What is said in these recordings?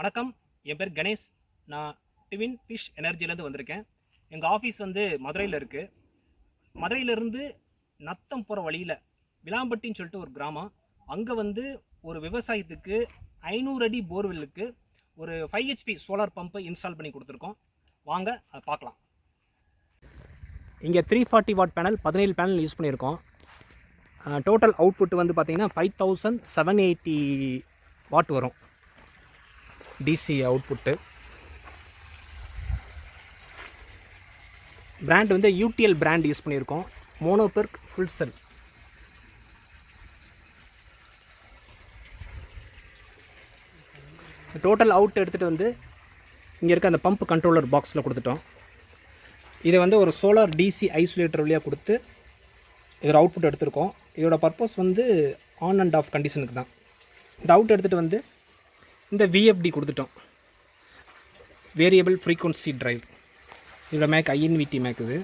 வணக்கம். என் பேர் கணேஷ். நான் டிவின் ஃபிஷ் எனர்ஜிலேருந்து வந்திருக்கேன். எங்கள் ஆஃபீஸ் வந்து மதுரையில் இருக்குது மதுரையிலேருந்து நத்தம் போகிற வழியில் விளாம்பட்டின்னு சொல்லிட்டு ஒரு கிராமம். அங்கே வந்து ஒரு விவசாயத்துக்கு ஐநூறு அடி போர்வெல்லுக்கு ஒரு ஃபைவ் ஹெச்பி சோலார் பம்பை இன்ஸ்டால் பண்ணி கொடுத்துருக்கோம். வாங்க அதை பார்க்கலாம். இங்கே த்ரீ ஃபார்ட்டி வாட் பேனல் பதினேழு பேனல் யூஸ் பண்ணியிருக்கோம். டோட்டல் அவுட்புட் வந்து பார்த்திங்கன்னா five thousand seven eighty watt வரும். டிசி அவுட்புட்டு பிராண்ட் வந்து யூடிஎல் பிராண்ட் யூஸ் பண்ணியிருக்கோம். Monoperc full cell total out எடுத்துகிட்டு வந்து இங்கே இருக்க அந்த பம்ப் கண்ட்ரோலர் பாக்ஸில் கொடுத்துட்டோம். இதை வந்து ஒரு சோலார் டிசி ஐசோலேட்டர் வழியாக கொடுத்து இதோட அவுட்புட் எடுத்திருக்கோம். இதோட பர்பஸ் வந்து ஆன் அண்ட் ஆஃப் கண்டிஷனுக்கு தான். இந்த அவுட் எடுத்துகிட்டு வந்து இந்த விஎஃப்டி கொடுத்துட்டோம். வேரியபிள் ஃப்ரீக்வன்சி டிரைவ் இதோட மேக் ஐஎன்விடி மேக் இது.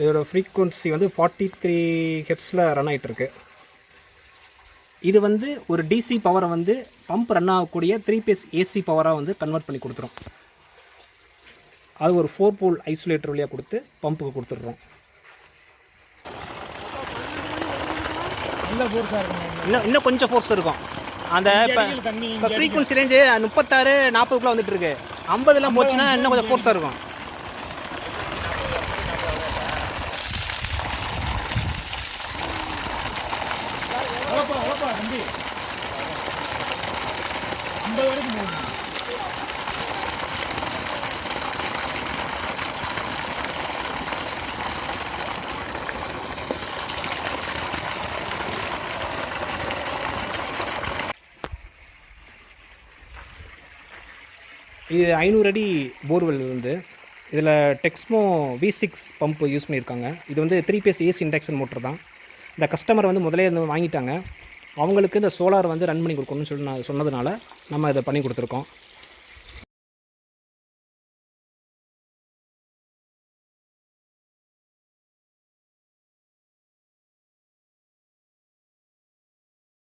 இதோட ஃப்ரீக்வன்சி வந்து ஃபார்ட்டி த்ரீ ஹெட்ஸில் ரன் ஆகிட்டுருக்கு இது வந்து ஒரு டிசி பவரை வந்து பம்ப் ரன் ஆகக்கூடிய த்ரீ பேஸ் ஏசி பவராக வந்து கன்வெர்ட் பண்ணி கொடுத்துரும். அது ஒரு ஃபோர் போல் ஐசோலேட்டர் வழியாக கொடுத்து பம்புக்கு கொடுத்துட்றோம். இன்னும் இன்னும் கொஞ்சம் ஃபோர்ஸ் இருக்கும். அந்த இப்போ ஃப்ரீக்வன்சி ரேஞ்சு முப்பத்தாறு நாற்பதுக்குள்ளே வந்துட்டு இருக்கு ஐம்பதுலாம் போச்சுன்னா இன்னும் கொஞ்சம் ஃபோர்ஸாக இருக்கும். ஐம்பது வரைக்கும் இது ஐநூறு அடி போர்வெல் வந்து. இதில் Texmo V six pump use பண்ணியிருக்காங்க. இது வந்து three phase AC induction motor தான். இந்த கஸ்டமர் வந்து முதலே இருந்து வாங்கிட்டாங்க. அவங்களுக்கு இந்த சோலார் வந்து ரன் பண்ணி கொடுக்கணும்னு சொல்லி நான் சொன்னதுனால நம்ம இதை பண்ணி கொடுத்துருக்கோம்.